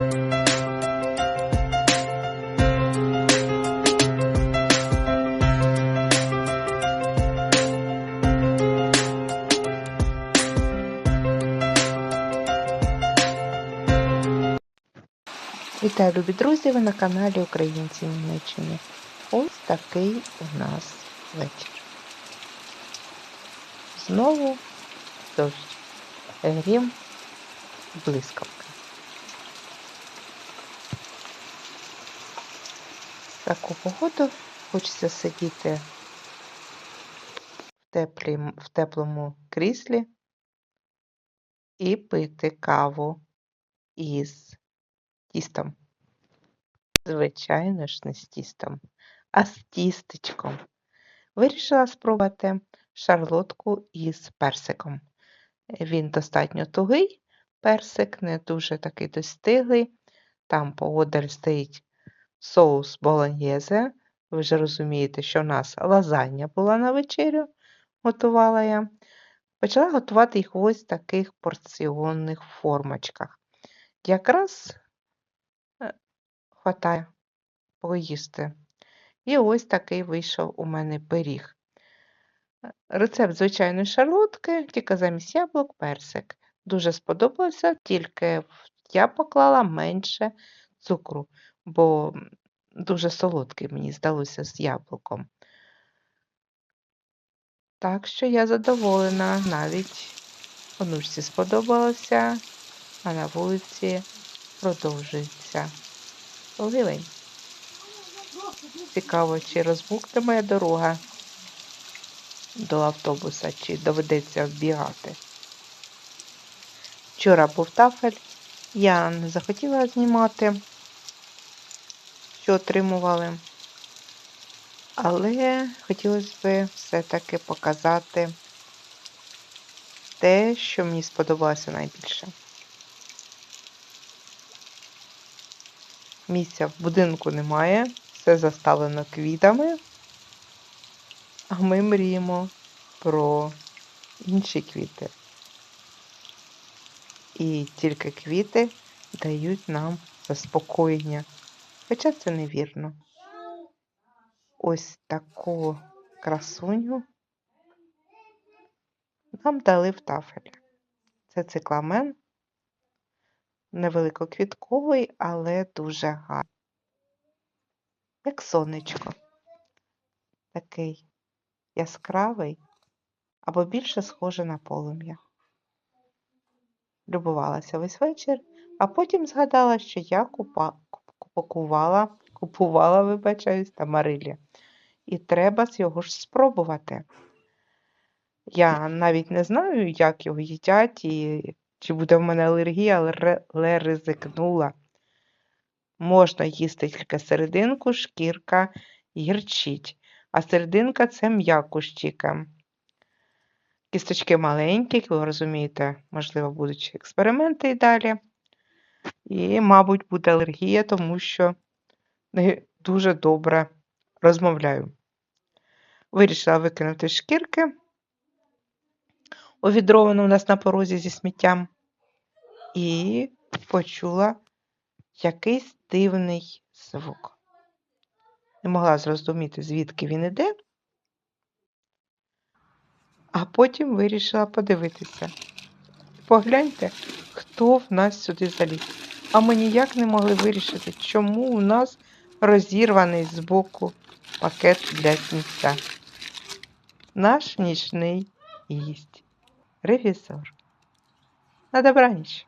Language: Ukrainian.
Вітаю, любі друзі! Ви на каналі Українці Німеччини. Ось такий у нас вечір. Знову дощ, грім, блискавка. Таку погоду хочеться сидіти в, теплі, в теплому кріслі і пити каву із тістом. Звичайно ж, не з тістом, а з тістечком. Вирішила спробувати шарлотку із персиком. Він достатньо тугий, персик, не дуже такий достиглий. Там поодаль стоїть соус болоньєзе. Ви вже розумієте, що в нас лазання була на вечерю, готувала я. Почала готувати їх в ось таких порціонних формочках. Якраз хватає поїсти. І ось такий вийшов у мене пиріг. Рецепт звичайної шарлотки, тільки замість яблук персик. Дуже сподобався, тільки я поклала менше цукру, бо дуже солодкий мені здалося з яблуком. Так що я задоволена, навіть онучці сподобалося, а на вулиці продовжується ливень. Цікаво, чи розбухне моя дорога до автобуса, чи доведеться вбігати. Вчора був тафель, я не захотіла знімати, що отримували, але хотілося б все-таки показати те, що мені сподобалося найбільше. Місця в будинку немає, все заставлено квітами, а ми мріємо про інші квіти. І тільки квіти дають нам заспокоєння. Хоча це невірно. Ось таку красуню нам дали в тафелі. Це цикламен невеликоквітковий, але дуже гарний. Як сонечко. Такий яскравий або більше схоже на полум'я. Любувалася весь вечір, а потім згадала, що я купа, купувала, купувала, вибачаюсь, тамарилі. І треба його ж спробувати. Я навіть не знаю, як його їдять і чи буде в мене алергія, але ризикнула. Можна їсти тільки серединку, шкірка гірчить, а серединка це м'якущика. Кісточки маленькі, як ви розумієте, можливо, будуть експерименти і далі. І, мабуть, буде алергія, тому що не дуже добре розмовляю. Вирішила викинути шкірки увідровану у нас на порозі зі сміттям, і почула якийсь дивний звук. Не могла зрозуміти, звідки він іде, а потім вирішила подивитися. Погляньте, хто в нас сюди заліз. А ми ніяк не могли вирішити, чому у нас розірваний з боку пакет для сміття. Наш нічний гість. Ревізор. На добраніч.